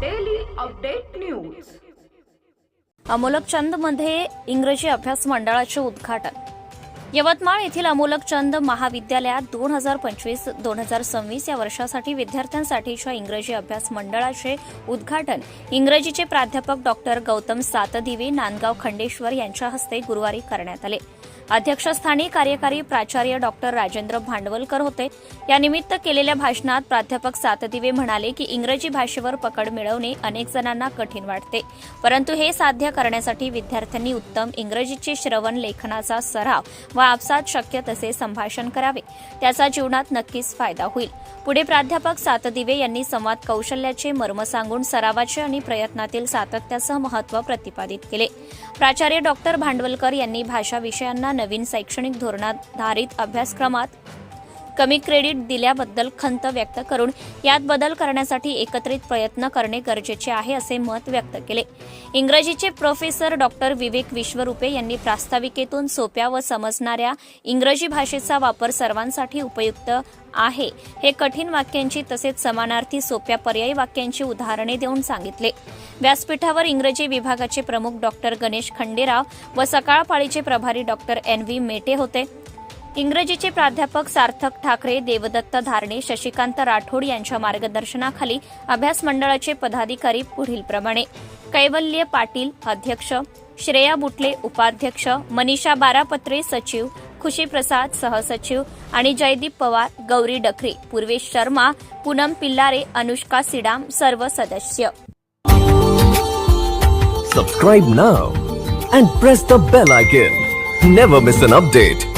Daily update news अमोलक चंदमध्ये इंग्रजी अभ्यास मंडळाचे उद्घाटन. यवतमाळ येथील अमोलक चंद महाविद्यालयात दोन हजार पंचवीस दोन हजार सव्वीस या वर्षासाठी विद्यार्थ्यांसाठीच्या इंग्रजी अभ्यास मंडळाचे उद्घाटन. इंग्रजीचे प्राध्यापक डॉक्टर गौतम सातदिवे नांदगाव खंडेश्वर यांच्या हस्ते गुरुवारी करण्यात आले. अध्यक्षस्थानी कार्यकारी प्राचार्य डॉक्टर राजेंद्र भांडवलकर होते. यानिमित्त केलेल्या भाषणात प्राध्यापक सातदिवे म्हणाले की इंग्रजी भाषेवर पकड मिळवणे अनेक जणांना कठीण वाटते. परंतु हे साध्य करण्यासाठी विद्यार्थ्यांनी उत्तम इंग्रजीचे श्रवण लेखनाचा सराव व आपसात शक्य तसे संभाषण करावे. त्याचा जीवनात नक्कीच फायदा होईल. पुढे प्राध्यापक सातदिवे यांनी संवाद कौशल्याचे मर्म सांगून सरावाचे आणि प्रयत्नातील सातत्याचं महत्त्व प्रतिपादित केले. प्राचार्य डॉक्टर भांडवलकर यांनी भाषा विषयांना नवीन शैक्षणिक धोरणाधारित अभ्यासक्रमात कमी क्रेडिट दिल्याबद्दल खंत व्यक्त करून यात बदल करण्यासाठी एकत्रित प्रयत्न करणे गरजेचे आहे असे मत व्यक्त केले. इंग्रजीचे प्रोफेसर डॉक्टर विवेक विश्वरूपे यांनी प्रास्ताविकेतून सोप्या व समजणाऱ्या इंग्रजी भाषेचा वापर सर्वांसाठी उपयुक्त आहे. हे कठीण वाक्यांची तसेच समानार्थी सोप्या पर्यायी वाक्यांची उदाहरणे देऊन सांगितले. व्यासपीठावर इंग्रजी विभागाचे प्रमुख डॉक्टर गणेश खंडेराव व सकाळ पाळीचे प्रभारी डॉक्टर एन व्ही मेटे होते. इंग्रजीचे प्राध्यापक सार्थक ठाकरे देवदत्त धारणे शशिकांत राठोड यांच्या मार्गदर्शनाखाली अभ्यास मंडळाचे पदाधिकारी पुढीलप्रमाणे कैवल्य पाटील अध्यक्ष. श्रेया बुटले उपाध्यक्ष. मनीषा बारापत्रे सचिव. खुशी प्रसाद सहसचिव. आणि जयदीप पवार गौरी डखरे. पूर्वेश शर्मा पूनम पिल्लारे अनुष्का सिडाम सर्व सदस्य. Subscribe now and press the bell icon never miss an update